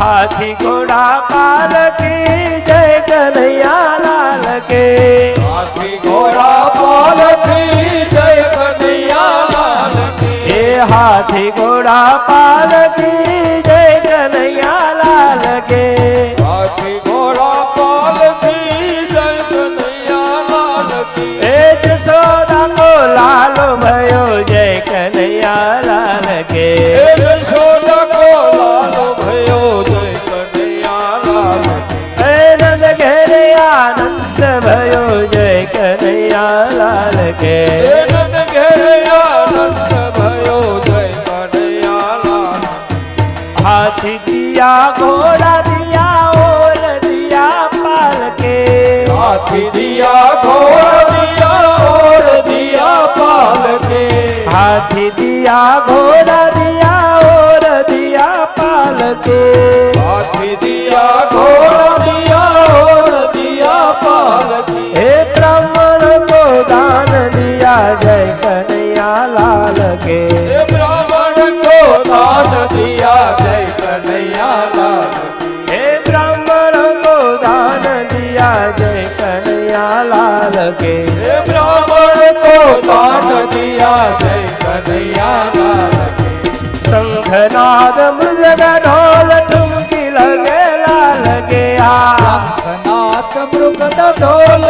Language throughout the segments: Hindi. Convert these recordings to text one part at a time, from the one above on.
हाथी घोड़ा पाल की जय कन्हैया लाल के। हाथी घोड़ा पाल की जय कन्हैया लाल के। हाथी घोड़ा पाल की जय कन्हैया लाल के। हाथी घोड़ा पाल की जय कन्हैया लाल के। ए जसोदा को लाल भयो जय कन्हैया लाल के। રાખે હાથી દિયા ઘોડા દિયા ઓલ દિયા પાલકે. હાથી દિયા ઘોડા દિયા ઓલ દિયા પાલકે. હાથી દિયા ઘોડા દિયા ઓર દિયા પાલકે. कन्हैया लाल के। ब्राह्मण को दान दिया जय कन्हैया लाल हे ब्राह्मण को दान दिया जय कन्हैया लाल के। ब्राह्मण को दान दिया जय कन्हैया लाल के। शंखनाद मृग ढोल ठुमकी लगे लाल के। आ नाथ मृग ढोल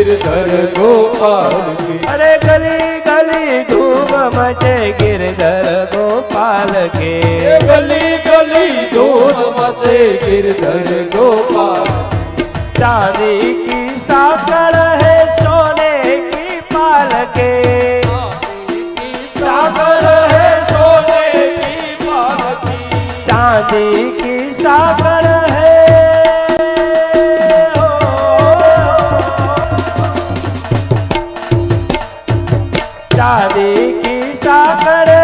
गिरधर गोपाल की। अरे गली गली धूम मचे गिरधर गोपाल के। गली गली धूल मसे गिरधर गोपाल चांदी की साकर है सोने की पाल के। सागर है सोने की पालकी चांदी की साकर की साकर